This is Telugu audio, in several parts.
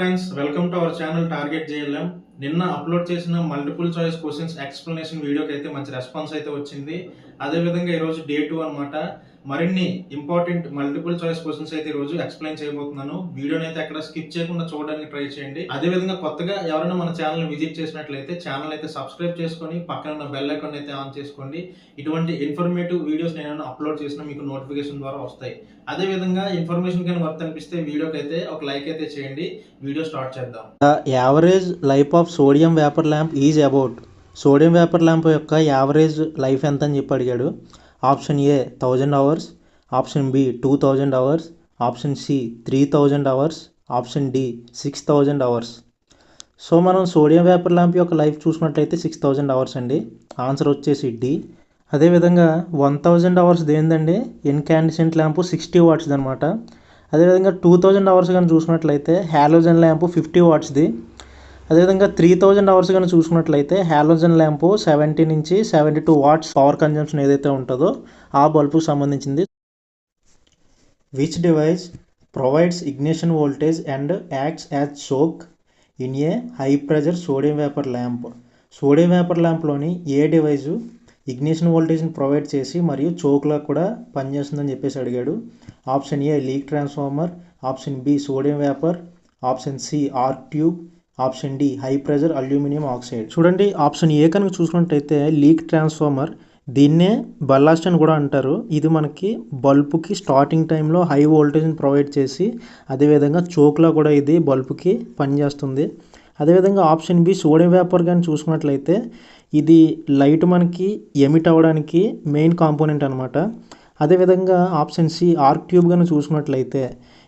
Friends welcome to our channel target JLM నిన్న అప్లోడ్ చేసిన మల్టిపుల్ చాయిస్ క్వశ్చన్స్ ఎక్స్ప్లెనేషన్ వీడియోకి అయితే మంచి రెస్పాన్స్ అయితే వచ్చింది. అదేవిధంగా ఈరోజు డే టూ అనమాట మరిన్ని ఇంపార్టెంట్ మల్టిపుల్ చాయిస్ క్వశ్చన్స్ అయితే ఈరోజు ఎక్స్ప్లెయిన్ చేయబోతున్నాను. వీడియోని అయితే ఎక్కడ స్కిప్ చేయకుండా చూడడానికి ట్రై చేయండి. అదేవిధంగా కొత్తగా ఎవరైనా మన ఛానల్ విజిట్ చేసినట్లయితే ఛానల్ అయితే సబ్స్క్రైబ్ చేసుకొని పక్కన ఉన్న బెల్ ఐకాన్ అయితే ఆన్ చేసుకోండి. ఇటువంటి ఇన్ఫర్మేటివ్ వీడియోస్ నేను అప్లోడ్ చేసిన మీకు నోటిఫికేషన్ ద్వారా వస్తాయి. అదేవిధంగా ఇన్ఫర్మేషన్ కానీ వర్త్ అనిపిస్తే వీడియోకి అయితే ఒక లైక్ అయితే చేయండి. వీడియో స్టార్ట్ చేద్దాం. The average life of sodium vapour lamp is about sodium vapour lamp యొక్క యావరేజ్ లైఫ్ ఎంత అని చెప్పి అడిగాడు. Option A thousand hours option B two thousand hours option C three thousand hours option D six thousand hours. So మనం సోడియం వేపర్ ల్యాంప్ యొక్క లైఫ్ చూసుకున్నట్లయితే సిక్స్ థౌజండ్ అవర్స్ అండి. ఆన్సర్ వచ్చేసి డి. అదేవిధంగా వన్ థౌజండ్ అవర్స్ దేందండి ఇన్కాండిసెంట్ ల్యాంపు సిక్స్టీ వాట్స్ది అనమాట అదేవిధంగా టూ థౌజండ్ అవర్స్ కానీ చూసుకున్నట్లయితే హ్యాలోజన్ ల్యాంపు ఫిఫ్టీ వాట్స్ది. అదేవిధంగా త్రీ థౌజండ్ అవర్స్ కానీ చూసుకున్నట్లయితే హ్యాలోజన్ ల్యాంపు సెవెంటీ నుంచి seventy two watts power consumption ఏదైతే ఉంటుందో ఆ బల్బుకు సంబంధించింది. Which device provides ignition voltage and acts as choke in a high pressure sodium vapour lamp sodium vapour ల్యాంప్లోని ఏ డివైజు ఇగ్నిషన్ వోల్టేజ్ని ప్రొవైడ్ చేసి మరియు చోక్లా కూడా పనిచేస్తుందని చెప్పేసి అడిగాడు. Option A leak transformer option B sodium vapour option C arc tube option D high pressure aluminium oxide. చూడండి ఆప్షన్ ఏ కనుక చూసుకున్నట్టయితే లీక్ ట్రాన్స్ఫార్మర్ దీన్నే బల్లాస్ట్ అని కూడా అంటారు. ఇది మనకి బల్బుకి స్టార్టింగ్ టైంలో హై వోల్టేజ్ని ప్రొవైడ్ చేసి అదేవిధంగా చోక్లా కూడా ఇది బల్బుకి పనిచేస్తుంది. అదేవిధంగా ఆప్షన్ బి సోడియం వేపర్ కానీ చూసుకున్నట్లయితే ఇది లైట్ మనకి ఎమిట్ అవ్వడానికి మెయిన్ కాంపోనెంట్ అనమాట అదేవిధంగా ఆప్షన్ సి ఆర్క్ ట్యూబ్ కానీ చూసుకున్నట్లయితే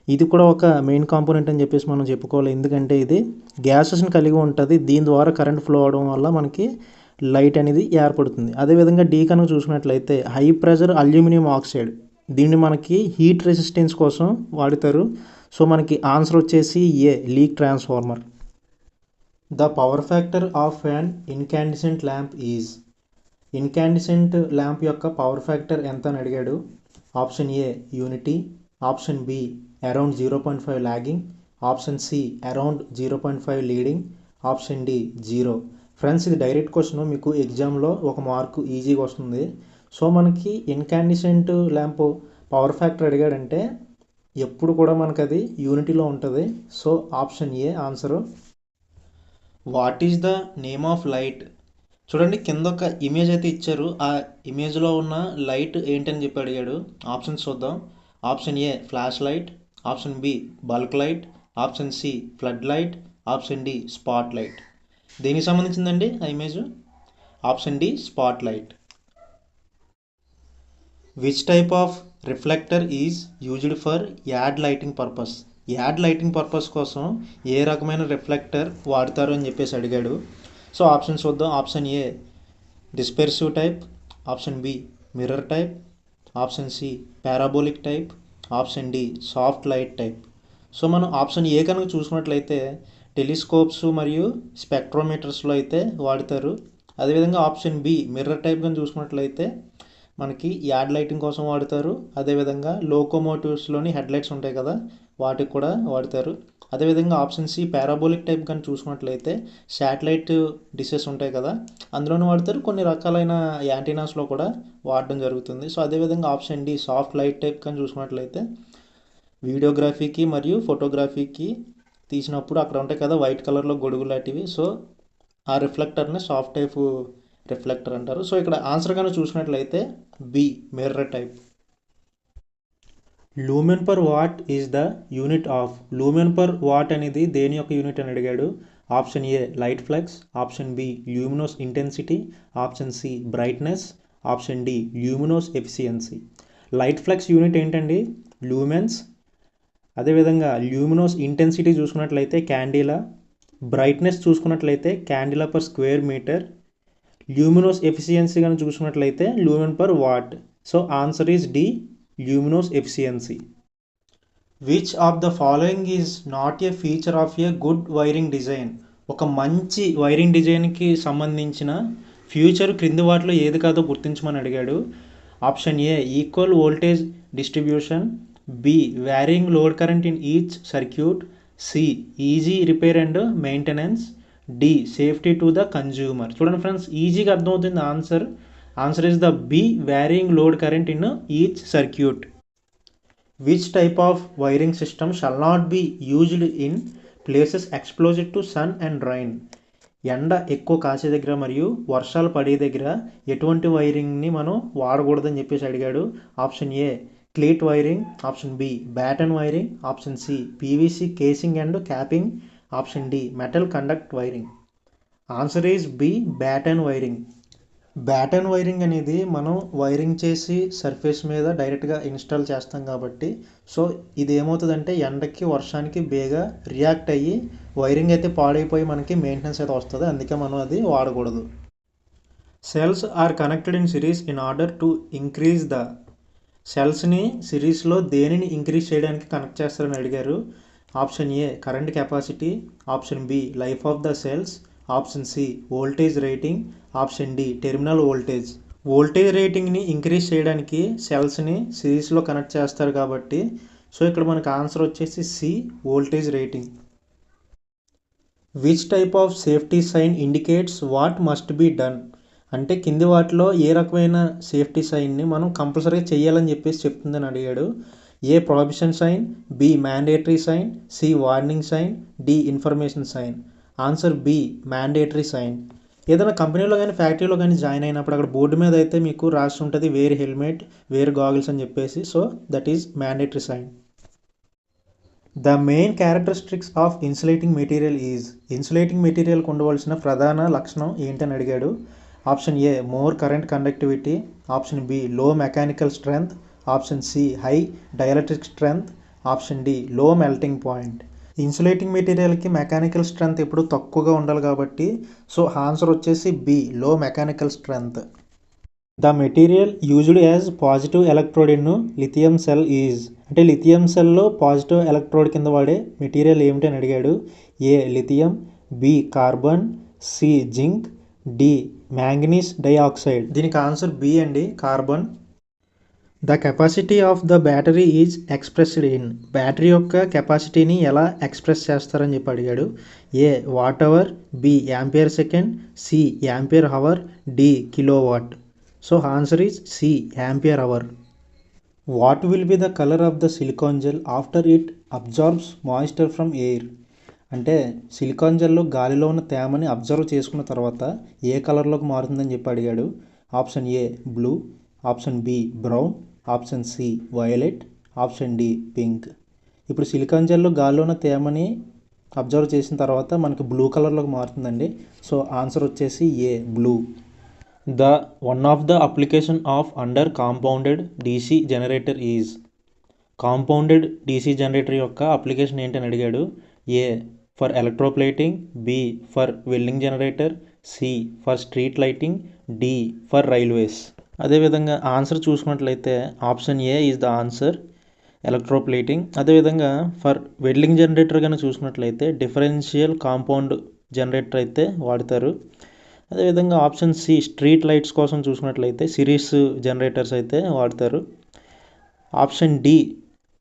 ఇది కూడా ఒక మెయిన్ కాంపోనెంట్ అని చెప్పేసి మనం చెప్పుకోవాలి. ఎందుకంటే ఇది గ్యాసెస్ని కలిగి ఉంటుంది. దీని ద్వారా కరెంట్ ఫ్లో అవడం వల్ల మనకి లైట్ అనేది ఏర్పడుతుంది. అదేవిధంగా డీ కనుక చూసుకున్నట్లయితే హై ప్రెషర్ అల్యూమినియం ఆక్సైడ్ దీన్ని మనకి హీట్ రెసిస్టెన్స్ కోసం వాడతారు. సో మనకి ఆన్సర్ వచ్చేసి A leak transformer the power factor of an incandescent lamp is incandescent lamp యొక్క పవర్ ఫ్యాక్టర్ ఎంత అని అడిగాడు? Option A unity option B around zero point five lagging option C around zero point five leading option D zero. Friends ఇది డైరెక్ట్ క్వశ్చన్. మీకు ఎగ్జామ్లో ఒక మార్కు ఈజీగా వస్తుంది. సో మనకి ఇన్కాండిసెంట్ ల్యాంప్ పవర్ ఫ్యాక్టర్ అడిగాడంటే ఎప్పుడు కూడా మనకు అది యూనిటీలో ఉంటుంది. So option A answer what is the name of light? చూడండి కింద ఒక ఇమేజ్ అయితే ఇచ్చారు. ఆ ఇమేజ్లో ఉన్న లైట్ ఏంటని చెప్పి అడిగాడు. ఆప్షన్స్ చూద్దాం. Option A flash light. Option B bulk light option C flood light option D spot light. దేనికి సంబంధించిందండి ఆ image? Option D spot light. Which type of reflector is used for ad lighting purpose ad lighting purpose కోసం ఏ రకమైన రిఫ్లెక్టర్ వాడతారు అని చెప్పేసి అడిగాడు. సో ఆప్షన్స్ చూద్దాం. Option A dispersive type option B mirror type option C parabolic type option D soft light type. So మనం ఆప్షన్ ఏ కనుక చూసుకున్నట్లయితే టెలిస్కోప్స్ మరియు స్పెక్ట్రోమీటర్స్లో అయితే వాడతారు. అదేవిధంగా ఆప్షన్ బి మిర్రర్ టైప్ కానీ చూసుకున్నట్లయితే మనకి యాడ్ లైటింగ్ కోసం వాడతారు. అదేవిధంగా లోకోమోటివ్స్లోని హెడ్ లైట్స్ ఉంటాయి కదా వాటికి కూడా వాడతారు. అదేవిధంగా ఆప్షన్ సి పారాబోలిక్ టైప్ కానీ చూసుకున్నట్లయితే శాటిలైట్ డిషెస్ ఉంటాయి కదా అందులోనూ వాడతారు. కొన్ని రకాలైన యాంటీనాస్లో కూడా వాడడం జరుగుతుంది. సో అదేవిధంగా option D soft light type కానీ చూసుకున్నట్లయితే వీడియోగ్రఫీకి మరియు ఫోటోగ్రఫీకి తీసినప్పుడు అక్కడ ఉంటాయి కదా వైట్ కలర్లో గొడుగు లాంటివి. సో ఆ రిఫ్లెక్టర్ని సాఫ్ట్ టైప్ రిఫ్లెక్టర్ అంటారు. సో ఇక్కడ ఆన్సర్ కానీ చూసినట్లయితే B mirror type. Lumen per watt is the unit of lumen per watt అనేది దేని యొక్క యూనిట్ అని అడిగాడు? Option A light flux option B luminous intensity option C brightness option D luminous efficiency light flux unit ఏంటండి? లూమెన్స్ అదేవిధంగా ల్యూమినోస్ ఇంటెన్సిటీ చూసుకున్నట్లయితే క్యాండిలా బ్రైట్నెస్ చూసుకున్నట్లయితే candela per square metre luminous efficiency కానీ చూసుకున్నట్లయితే lumen per watt so answer is D luminous efficiency which of the following is not a feature of a good wiring design ఒక మంచి వైరింగ్ డిజైన్కి సంబంధించిన ఫ్యూచర్ క్రింది వాటిలో ఏది కాదో గుర్తించమని అడిగాడు. Option A equal voltage distribution B varying load current in each circuit C easy repair and maintenance D safety to the consumer చూడండి ఫ్రెండ్స్ ఈజీగా అర్థమవుతుంది answer answer is the B varying load current in each circuit which type of wiring system shall not be used in places exposed to sun and rain ఎండ ఎక్కువ కాసే దగ్గర మరియు వర్షాలు పడే దగ్గర ఎటువంటి వైరింగ్ని మనం వాడకూడదని చెప్పేసి అడిగాడు? Option A cleat wiring option B batten wiring option C PVC casing and capping option D metal conduit wiring answer is B batten wiring batten wiring అనేది మనం వైరింగ్ చేసి సర్ఫేస్ మీద డైరెక్ట్గా ఇన్స్టాల్ చేస్తాం కాబట్టి సో ఇది ఏమవుతుందంటే ఎండకి వర్షానికి బేగా రియాక్ట్ అయ్యి వైరింగ్ అయితే పాడైపోయి మనకి మెయింటెనెన్స్ అయితే వస్తుంది. అందుకే మనం అది వాడకూడదు. Cells are connected in series in order to increase the సెల్స్ని సిరీస్లో దేనిని ఇంక్రీజ్ చేయడానికి కనెక్ట్ చేస్తారని అడిగారు. Option A current capacity option B life of the cells option C voltage rating option D terminal voltage. Voltage రేటింగ్ని increase చేయడానికి సెల్స్ని సిరీస్లో కనెక్ట్ చేస్తారు కాబట్టి సో ఇక్కడ మనకు ఆన్సర్ వచ్చేసి C voltage rating. Which type of safety sign indicates what must be done? అంటే కింది వాటిలో ఏ రకమైన సేఫ్టీ సైన్ని మనం కంపల్సరీగా చేయాలని చెప్పేసి చెప్తుందని అడిగాడు. A prohibition sign? B mandatory sign C warning sign D information sign. Answer B mandatory sign ఏదైనా కంపెనీలో కానీ ఫ్యాక్టరీలో కానీ జాయిన్ అయినప్పుడు అక్కడ బోర్డు మీద అయితే మీకు రాసి ఉంటుంది వేర్ హెల్మెట్ వేర్ గాగుల్స్ అని చెప్పేసి. So that is mandatory sign the main characteristics of insulating material is insulating మెటీరియల్కి ఉండవలసిన ప్రధాన లక్షణం ఏంటని అడిగాడు. Option A more current conductivity option B low mechanical strength option C high dielectric strength option D low melting point insulating మెటీరియల్కి mechanical strength ఎప్పుడు తక్కువగా ఉండాలి కాబట్టి సో ఆన్సర్ వచ్చేసి B low mechanical strength. The material used as positive electrode in lithium cell is. అంటే లిథియం సెల్లో పాజిటివ్ ఎలక్ట్రోడ్ కింద వాడే మెటీరియల్ ఏమిటి అని అడిగాడు. A lithium B carbon C zinc D manganese dioxide. దీనికి ఆన్సర్ బి అండి carbon. The capacity of the battery is expressed in battery యొక్క కెపాసిటీని ఎలా ఎక్స్ప్రెస్ చేస్తారని చెప్పి అడిగాడు. A watt hour B ampere second C ampere hour D kilowatt so answer is C ampere hour what will be the colour of the silicon gel after it absorbs moisture from air అంటే సిలికాన్ జెల్లో గాలిలో ఉన్న తేమని అబ్జర్వ్ చేసుకున్న తర్వాత ఏ కలర్లోకి మారుతుందని చెప్పి అడిగాడు. Option A blue option B brown option C violet option D pink. ఇప్పుడు సిలికాన్ జెల్లో గాలిలో ఉన్న తేమని అబ్జర్వ్ చేసిన తర్వాత మనకి బ్లూ కలర్లోకి మారుతుందండి. సో ఆన్సర్ వచ్చేసి A blue. The one of the application of under compounded D C generator is. Compounded D C generator యొక్క అప్లికేషన్ ఏంటని అడిగాడు? A for electroplating B for welding generator C for street lighting D for railways. అదేవిధంగా ఆన్సర్ చూసుకున్నట్లయితే option A is the answer electroplating అదేవిధంగా ఫర్ వెల్డింగ్ జనరేటర్ కనుక చూసుకున్నట్లయితే డిఫరెన్షియల్ కాంపౌండ్ జనరేటర్ అయితే వాడతారు. అదేవిధంగా ఆప్షన్ సి స్ట్రీట్ లైట్స్ కోసం చూసుకున్నట్లయితే సిరీస్ జనరేటర్స్ అయితే వాడతారు. ఆప్షన్ డి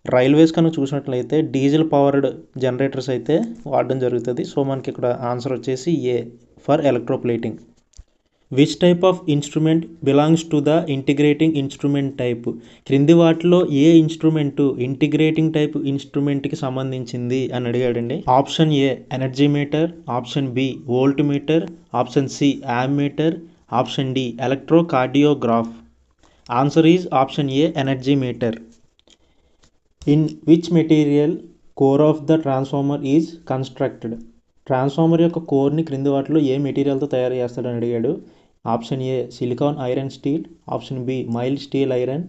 రైల్వేస్ కనుక చూసినట్లయితే డీజిల్ పవర్డ్ జనరేటర్స్ అయితే వాడడం జరుగుతుంది. సో మనకి ఇక్కడ ఆన్సర్ వచ్చేసి A for electroplating which type of instrument belongs to the integrating instrument type క్రింది వాటిలో ఏ ఇన్స్ట్రుమెంటు ఇంటిగ్రేటింగ్ టైప్ ఇన్స్ట్రుమెంట్కి సంబంధించింది అని అడిగాడండి. Option A energy meter option B voltmeter option C ammeter option D electrocardiograph answer is option A energy meter in which material core of the transformer is constructed transformer యొక్క కోర్ని క్రింది వాటిలో ఏ మెటీరియల్తో తయారు చేస్తాడని అడిగాడు. Option A silicon iron steel option B mild steel iron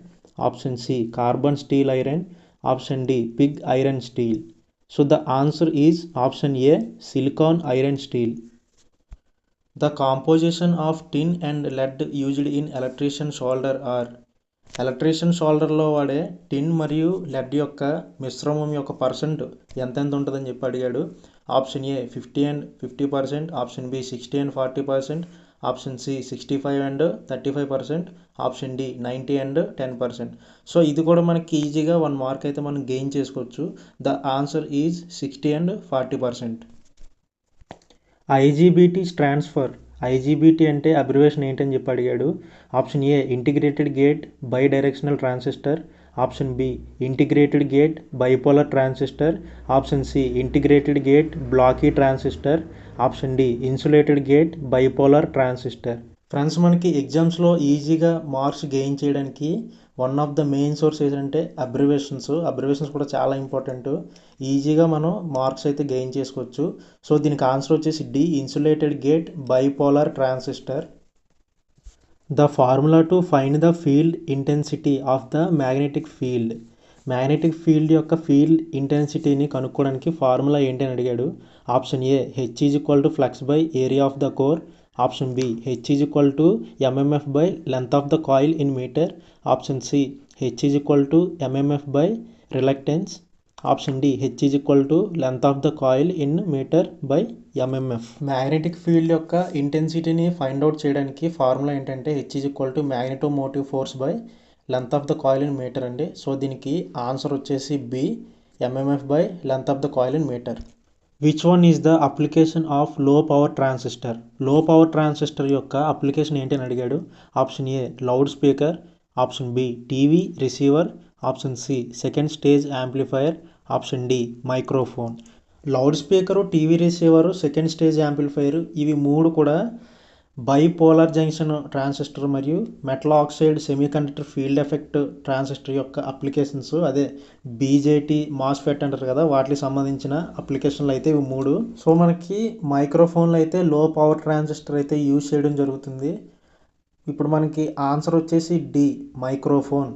option C carbon steel iron option D pig iron steel. So the answer is option A silicon iron steel the composition of tin and lead used in electrician solder or electrician షోల్డర్లో వాడే టిన్ మరియు లెడ్ యొక్క మిశ్రమం యొక్క పర్సెంట్ ఎంతెంత ఉంటుందని చెప్పి అడిగాడు. Option A fifty and fifty percent option B sixty and forty percent option C sixty five and thirty five percent option D ninety and ten percent. So ఇది కూడా మనకి ఈజీగా వన్ మార్క్ అయితే మనం గెయిన్ చేసుకోవచ్చు. The answer is sixty and forty percent. IGBT transfer. IGBT అంటే అబ్రివేషన్ ఏంటని చెప్పి అడిగాడు. Option A integrated gate bidirectional transistor. Option B integrated gate bipolar transistor. Option C integrated gate blocky transistor. Option D insulated gate bipolar transistor. Friends మనకి ఎగ్జామ్స్లో ఈజీగా మార్క్స్ గెయిన్ చేయడానికి one of the main source ఏంటంటే అబ్రివేషన్స్. అబ్రివేషన్స్ కూడా చాలా ఇంపార్టెంట్. ఈజీగా మనం మార్క్స్ అయితే గెయిన్ చేసుకోవచ్చు. సో దీనికి ఆన్సర్ వచ్చేసి D insulated gate bipolar transistor. The formula to find the field intensity of the magnetic field magnetic field యొక్క ఫీల్డ్ ఇంటెన్సిటీని కనుక్కోవడానికి ఫార్ములా ఏంటి అని అడిగాడు. Option A H is equal to flux by area of the core option B H is equal to MMF by length of the coil in metre option C H is equal to MMF by reluctance option D H is equal to length of the coil in metre by MMF magnetic field యొక్క ఇంటెన్సిటీని ఫైండ్ అవుట్ చేయడానికి ఫార్ములా ఏంటంటే H is equal to magneto motive force by length of the coil in metre అండి. సో దీనికి ఆన్సర్ వచ్చేసి B MMF by length of the coil in metre which one is the application ఆఫ్లో పవర్ ట్రాన్సిస్టర్లో పవర్ ట్రాన్సిస్టర్ యొక్క అప్లికేషన్ ఏంటి అని అడిగాడు option A loudspeaker option B TV receiver option C second stage amplifier option D microphone. Loud speaker TV receiver second stage amplifier ఇవి మూడు కూడా బైపోలార్ జంక్షన్ ట్రాన్సిస్టర్ మరియు metal oxide semiconductor field effect transistor యొక్క అప్లికేషన్స్. అదే బీజేటీ మాస్ఫెట్ అంటారు కదా వాటికి సంబంధించిన అప్లికేషన్లు అయితే ఇవి మూడు. సో మనకి మైక్రోఫోన్లు అయితే లో పవర్ ట్రాన్సిస్టర్ అయితే యూజ్ చేయడం జరుగుతుంది. ఇప్పుడు మనకి ఆన్సర్ వచ్చేసి D microphone.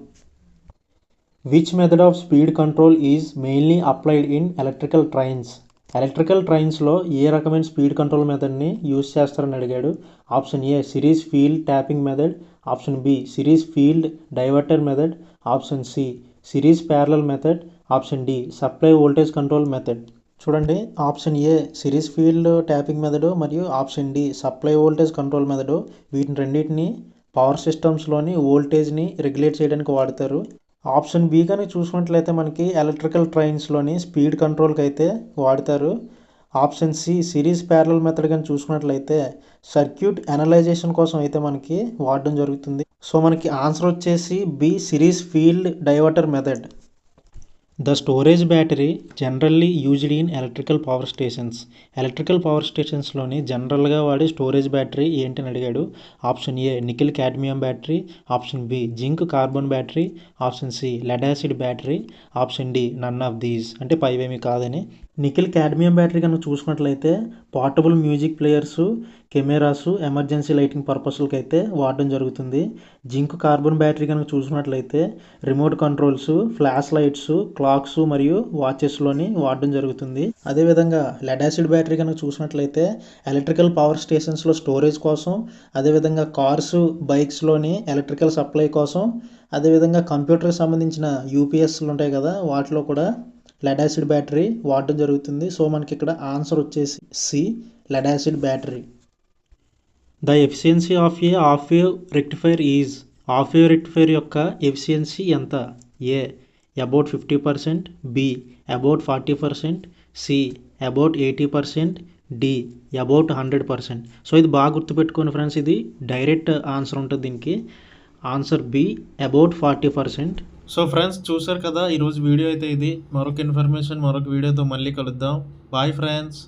Which method of speed control is mainly applied in electrical trains electrical ట్రైన్స్లో ఏ రకమైన స్పీడ్ కంట్రోల్ మెథడ్ని యూజ్ చేస్తారని అడిగాడు? Option A series field tapping method option B series field diverter method option C series parallel method option D supply voltage control method చూడండి option A series field tapping method మరియు option D supply voltage control method వీటిని రెండింటిని పవర్ సిస్టమ్స్లోని వోల్టేజ్ని రెగ్యులేట్ చేయడానికి వాడతారు. ఆప్షన్ బి కానీ చూసుకున్నట్లయితే మనకి ఎలక్ట్రికల్ ట్రైన్స్లోని స్పీడ్ కంట్రోల్కి అయితే వాడతారు. Option C series parallel method కానీ చూసుకున్నట్లయితే సర్క్యూట్ అనలైజేషన్ కోసం అయితే మనకి వాడడం జరుగుతుంది. సో మనకి ఆన్సర్ వచ్చేసి B series field diverter method. The storage battery generally used in electrical power stations. Electrical power స్టేషన్స్లోని జనరల్గా వాడే స్టోరేజ్ బ్యాటరీ ఏంటని అడిగాడు. Option A nickel cadmium battery option B zinc carbon battery option C lead acid battery option D none of these. అంటే పైవేమి కాదని నిఖిల్ క్యాడ్మియం బ్యాటరీ కనుక చూసుకున్నట్లయితే portable music players cameras emergency lighting పర్పస్లకి అయితే వాడడం జరుగుతుంది. జింక్ కార్బన్ బ్యాటరీ కనుక చూసుకున్నట్లయితే remote controls flash lights clocks మరియు వాచెస్లోని వాడడం జరుగుతుంది. అదేవిధంగా లెడాసిడ్ బ్యాటరీ కనుక చూసినట్లయితే ఎలక్ట్రికల్ పవర్ స్టేషన్స్లో స్టోరేజ్ కోసం అదేవిధంగా కార్స్ బైక్స్లోని ఎలక్ట్రికల్ సప్లై కోసం అదేవిధంగా కంప్యూటర్కి సంబంధించిన యూపీఎస్లు ఉంటాయి కదా వాటిలో కూడా లెడ్ యాసిడ్ బ్యాటరీ వాడడం జరుగుతుంది. సో మనకి ఇక్కడ ఆన్సర్ వచ్చేసి C lead acid battery. The efficiency of a half wave rectifier is half wave rectifier యొక్క ఎఫిషియన్సీ ఎంత? A about fifty percent B about forty percent C about eighty percent D about hundred percent. So ఇది బాగా గుర్తుపెట్టుకోండి ఫ్రెండ్స్ ఇది డైరెక్ట్ ఆన్సర్ ఉంటుంది దీనికి. Answer B about forty percent so friends చూసారు కదా ఈరోజు వీడియో అయితే ఇది. మరొక ఇన్ఫర్మేషన్ మరొక వీడియోతో మళ్ళీ కలుద్దాం. Bye friends